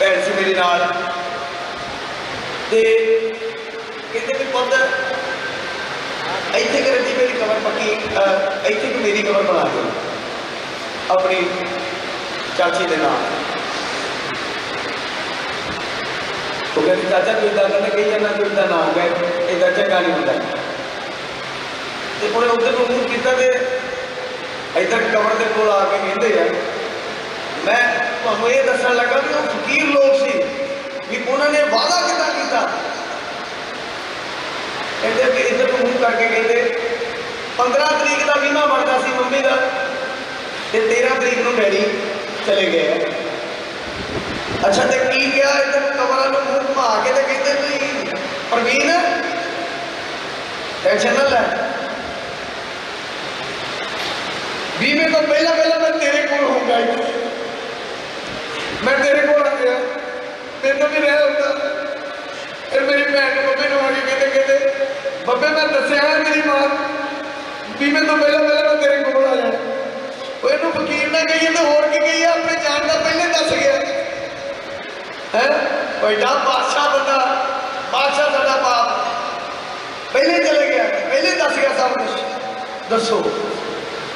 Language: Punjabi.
ਭੈਣ ਸੀ ਮੇਰੇ ਨਾਲ। ਤੇ ਕਹਿੰਦੇ ਵੀ ਪੁੱਤ, ਇੱਥੇ ਕਰ ਦੀ ਮੇਰੀ ਕਬਰ ਪੱਕੀ ਇੱਥੇ ਕਿ ਮੇਰੀ ਕਬਰ ਬਣਾ ਦਿਓ। ਆਪਣੀ ਚਾਚੀ ਦੇ ਨਾਲ। ਉਹ ਕਹਿੰਦੇ, ਚਾਚਾ, ਕੋਈ ਦਾ ਕਹਿੰਦਾ ਕਹੀ ਜਾਂਦਾ, ਕੋਈ ਦਾ ਨਾ ਹੋਵੇ ਇਹਦਾ ਚੰਗਾ ਨਹੀਂ ਹੁੰਦਾ। ਤੇ ਉਹਨੇ ਉਧਰ ਨੂੰ ਮੂੰਹ ਕੀਤਾ ਤੇ ਇੱਧਰ ਕਬਰ ਦੇ ਕੋਲ ਆ ਕੇ ਕਹਿੰਦੇ ਆ, ਮੈਂ ਤੁਹਾਨੂੰ ਇਹ ਦੱਸਣ ਲੱਗਾ ਵੀ ਉਹ ਫਕੀਰ ਲੋਕ ਸੀ, ਵੀ ਉਹਨਾਂ ਨੇ ਵਾਅਦਾ ਕਿੱਦਾਂ ਕੀਤਾ? ਕਹਿੰਦੇ ਵੀ ਇੱਧਰ ਨੂੰ ਮੂੰਹ ਕਰਕੇ ਕਹਿੰਦੇ 15 ਤਰੀਕ ਦਾ ਬੀਮਾ ਬਣਦਾ ਸੀ ਮੰਮੀ ਦਾ, ਤੇ 13 ਤਰੀਕ ਨੂੰ ਡੈਡੀ ਚਲੇ ਗਏ। ਅੱਛਾ, ਤੇ ਕੀ ਕਿਹਾ ਇੱਧਰ ਕਬਰਾਂ ਨੂੰ ਮੂੰਹ ਘੁਮਾ ਕੇ ਤੇ ਕਹਿੰਦੇ ਤੁਸੀਂ ਪ੍ਰਵੀਨ ਟੈਨਸ਼ਨ ਨਾ ਲੈ। ਬੀਮੇ ਤੋਂ ਪਹਿਲਾਂ ਪਹਿਲਾਂ ਮੈਂ ਤੇਰੇ ਕੋਲ ਹੋਊਗਾ ਇੱਥੇ ਮੈਂ ਤੇਰੇ ਕੋਲ ਆ ਗਿਆ ਤੈਨੂੰ ਵੀ ਰਹਿ ਹੁੰਦਾ ਫਿਰ ਮੇਰੀ ਭੈਣ ਨੂੰ ਬੱਬੇ ਨੂੰ ਆ ਕੇ ਕਹਿੰਦੇ ਕਹਿੰਦੇ ਬੱਬੇ, ਮੈਂ ਦੱਸਿਆ ਨਾ ਮੇਰੀ ਮਾਂ ਬੀਮੇ ਤੋਂ ਪਹਿਲਾਂ ਪਹਿਲਾਂ ਮੈਂ ਤੇਰੇ ਕੋਲ ਆ ਜਾਣਾ। ਉਹ ਇਹਨੂੰ ਫਕੀਰ ਨਾ ਕਹੀਏ ਤੇ ਹੋਰ ਕੀ ਕਹੀਏ ਆਪਣੇ ਜਾਣ ਦਾ ਪਹਿਲੇ ਦੱਸ ਗਿਆ। ਹੈ? ਵੱਡਾ ਬਾਦਸ਼ਾਹ ਬੰਦਾ, ਬਾਦਸ਼ਾਹ ਸਾਡਾ ਬਾਪ। ਪਹਿਲੇ ਚਲੇ ਗਿਆ, ਪਹਿਲੇ ਦੱਸ ਗਿਆ ਸਭ ਕੁਝ ਦੱਸੋ।